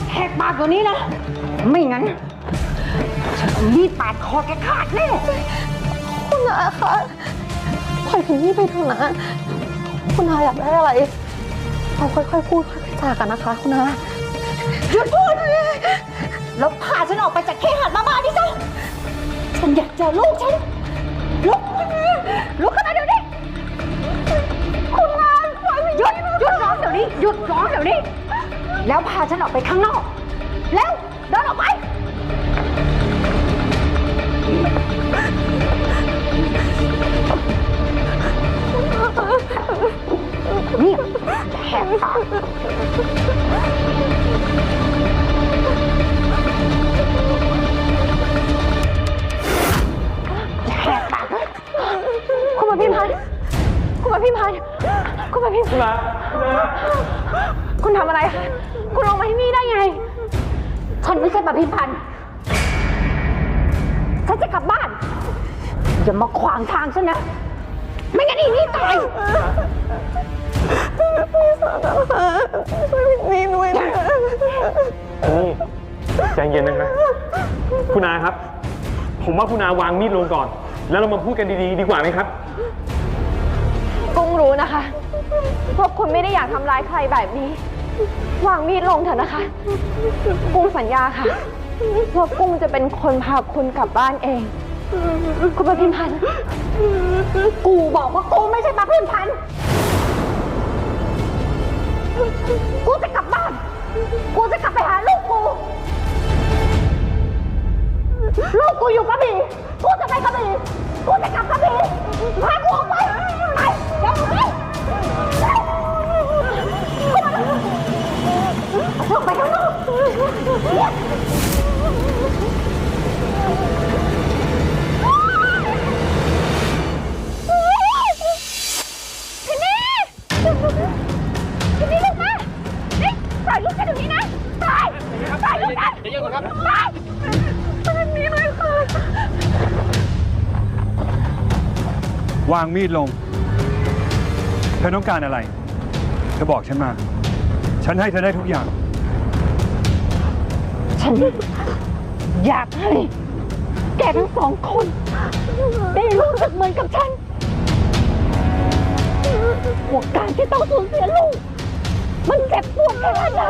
ยุดแหกปากตัวนี้นะ ไม่งั้นฉันเอามีดปาดคอแกขาดแน่คุณนาคะปล่อยถึงนี่ไปเถอะนะคุณนาอยากได้อะไรเราค่อยๆพูดค่อยๆจากันนะคะ คุณนาหยุดพูดแล้วพาฉันออกไปจากเคหะมาบ้านนี่ซะฉันอยากเจอลูกฉันลุกขึ้นมาลุกขึ้นมาเดี๋ยวนี้คุณงานหยุดหยุดร้องเดี๋ยวนี้หยุดร้องเดี๋ยวนี้ แล้วพาฉันออกไปข้างนอก แล้วเดินออกไป นี่แหกปาก คุณมาพิมพันธ์คุณมาพิมพันธ์คุณทำอะไรคะคุณลงมาที่นี่ได้ไง ฉันไม่ใช่ปพิมพันธ์ฉันจะกลับบ้าน อย่ามาขวางทางฉันนะ ไม่งั้นอีนี่ตายนี่นุ้ยนะนี่ใจเย็นนะครับคุณอาครับ ผมว่าคุณอาวางมีดลงก่อน แล้วเรามาพูดกันดีๆ ดีกว่าไหมครับ กุ้งรู้นะคะ ว่าคุณไม่ได้อยากทำร้ายใครแบบนี้ วางมีดลงเถอะนะคะ กุ้งสัญญาค่ะว่ากุ้งจะเป็นคนพาคุณกลับบ้านเอง คุณประพิมพันธ์กูบอกว่ากูไม่ใช่ปพิมพันธ์กูจะกลับบ้าน กูจะกลับไปหาลูกกู ลูกกูอยู่กระบี่ กูจะไปกระบี่ กูจะกลับกระบี่พากูออกไปไป ออกไปข้างนอกเนี่ยพี่นี่พี่นี่ลูกมานี่ปล่อยลูกฉันเดี๋ยวนี้นะปล่อยปล่อยลูกฉัน เดี๋ยวก่อนครับปตอนนี้เลยค่ะ วางมีดลง เธอต้องการอะไร เธอบอกฉันมา ฉันให้เธอได้ทุกอย่าง ฉันอยากให้แกทั้งสองคน ได้รู้สึกเหมือนกับฉันว่าการที่ต้องสูญเสียลูก มันเจ็บปวดแค่ไหน